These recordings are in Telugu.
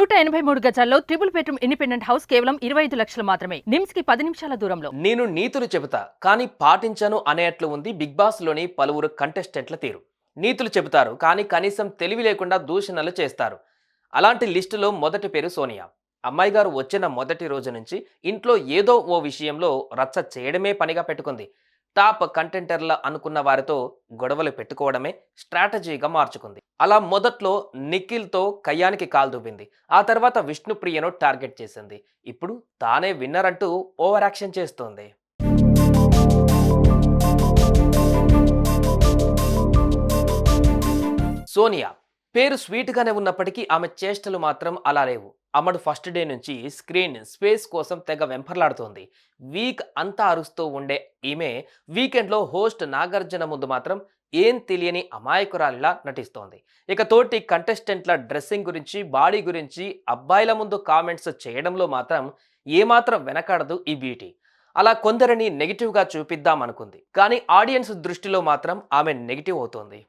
నూట ఎనభై మూడు గజాల్లో ట్రిపుల్ బెడ్రూమ్ ఇండిపెండెంట్ హౌస్ కేవలం ఇరవై ఐదు లక్షలు మాత్రమే. నిమ్స్కి పది నిమిషాల దూరంలో. నేను నీతులు చెబుతా కానీ పాటించను అనేట్లు ఉంది బిగ్ బాస్లోని పలువురు కంటెస్టెంట్ల తీరు. నీతులు చెబుతారు కానీ కనీసం తెలివి లేకుండా దూషణలు చేస్తారు. అలాంటి లిస్టులో మొదటి పేరు సోనియా. అమ్మాయి గారు వచ్చిన మొదటి రోజు నుంచి ఇంట్లో ఏదో ఓ విషయంలో రచ్చ చేయడమే పనిగా పెట్టుకుంది. టాప్ కంటెంటర్ల అనుకున్న వారితో గొడవలు పెట్టుకోవడమే స్ట్రాటజీగా మార్చుకుంది. అలా మొదట్లో నిఖిల్తో కయ్యానికి కాలు దువ్వింది ఆ తర్వాత విష్ణుప్రియను టార్గెట్ చేసింది. ఇప్పుడు తానే విన్నర్ అంటూ ఓవర్ యాక్షన్ చేస్తోంది. సోనియా పేరు స్వీట్గానే ఉన్నప్పటికీ ఆమె చేష్టలు మాత్రం అలా లేవు. అమ్మడు ఫస్ట్ డే నుంచి స్క్రీన్ స్పేస్ కోసం తెగ వెంపర్లాడుతోంది. వీక్ అంతా అరుస్తూ ఉండే ఈమె వీకెండ్లో హోస్ట్ నాగార్జున ముందు మాత్రం ఏం తెలియని అమాయకురాలిలా నటిస్తోంది. ఇక తోటి కంటెస్టెంట్ల డ్రెస్సింగ్ గురించి బాడీ గురించి అబ్బాయిల ముందు కామెంట్స్ చేయడంలో మాత్రం ఏమాత్రం వెనకాడదు ఈ బ్యూటీ అలా కొందరిని నెగిటివ్గా చూపిద్దాం అనుకుంది కానీ ఆడియన్స్ దృష్టిలో మాత్రం ఆమె నెగిటివ్ అవుతోంది.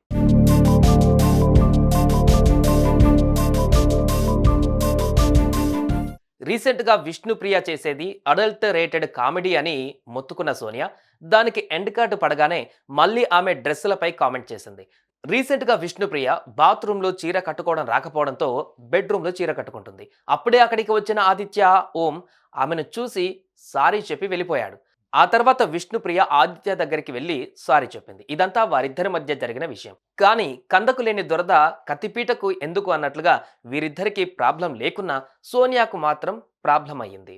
రీసెంట్గా విష్ణుప్రియ చేసేది అడల్ట్ రేటెడ్ కామెడీ అని మొత్తుకున్న సోనియా. దానికి ఎండ్ కార్డు పడగానే మళ్ళీ ఆమె డ్రెస్సులపై కామెంట్ చేసింది. రీసెంట్గా విష్ణుప్రియ బాత్రూంలో చీర కట్టుకోవడం రాకపోవడంతో బెడ్రూమ్లో చీర కట్టుకుంటుంది. అప్పుడే అక్కడికి వచ్చిన ఆదిత్య ఓం ఆమెను చూసి సారీ చెప్పి వెళ్ళిపోయాడు. ఆ తర్వాత విష్ణుప్రియ ఆదిత్య దగ్గరికి వెళ్ళి సారీ చెప్పింది. ఇదంతా వారిద్దరి మధ్య జరిగిన విషయం. కానీ కందకు లేని దురద కత్తిపీటకు ఎందుకు అన్నట్లుగా వీరిద్దరికీ ప్రాబ్లం లేకున్నా సోనియాకు మాత్రం ప్రాబ్లం అయ్యింది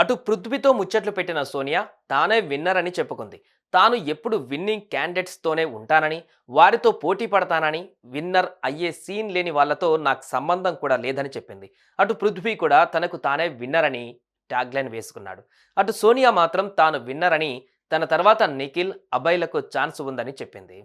అటు పృథ్వీతో ముచ్చట్లు పెట్టిన సోనియా తానే విన్నర్ అని చెప్పుకుంది. తాను ఎప్పుడు విన్నింగ్ క్యాండిడేట్స్తోనే ఉంటానని వారితో పోటీ పడతానని విన్నర్ అయ్యే సీన్ లేని వాళ్ళతో నాకు సంబంధం కూడా లేదని చెప్పింది. అటు పృథ్వీ కూడా తనకు తానే విన్నర్ అని ట్యాగ్లైన్ వేసుకున్నాడు. అటు సోనియా మాత్రం తాను విన్నర్ అని తన తర్వాత నిఖిల్ అభయ్లకు ఛాన్స్ ఉందని చెప్పింది.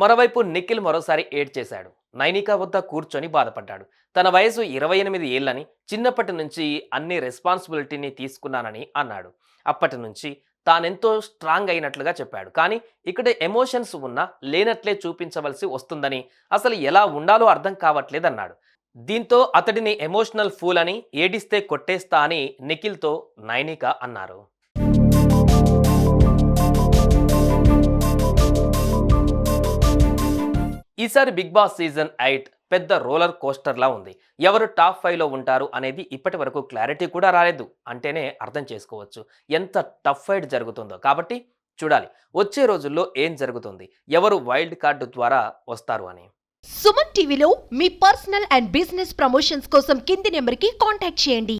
మరోవైపు నిఖిల్ మరోసారి ఏడ్ చేశాడు. నైనికా వద్ద కూర్చొని బాధపడ్డాడు. తన వయసు ఇరవై ఎనిమిది ఏళ్ళని చిన్నప్పటి నుంచి అన్ని రెస్పాన్సిబిలిటీని తీసుకున్నానని అన్నాడు. అప్పటి నుంచి తానెంతో స్ట్రాంగ్ అయినట్లుగా చెప్పాడు. కానీ ఇక్కడ ఎమోషన్స్ ఉన్నా లేనట్లే చూపించవలసి వస్తుందని అసలు ఎలా ఉండాలో అర్థం కావట్లేదన్నాడు. దీంతో అతడిని ఎమోషనల్ ఫూల్ అని ఏడిస్తే కొట్టేస్తా అని నిఖిల్తో నైనిక అన్నారు. ఈసారి బిగ్ బాస్ సీజన్ ఎయిట్ పెద్ద రోలర్ కోస్టర్లా ఉంది. ఎవరు టాప్ ఫైవ్లో ఉంటారు అనేది ఇప్పటి వరకు క్లారిటీ కూడా రాలేదు. అంటేనే అర్థం చేసుకోవచ్చు. ఎంత టఫ్ ఫైట్ జరుగుతుందో. కాబట్టి చూడాలి. వచ్చే రోజుల్లో ఏం జరుగుతుంది? ఎవరు వైల్డ్ కార్డు ద్వారా వస్తారు అని. సుమన్ టీవీలో మీ పర్సనల్ అండ్ బిజినెస్ ప్రమోషన్స్ కోసం కింది నెంబర్కి కాంటాక్ట్ చేయండి.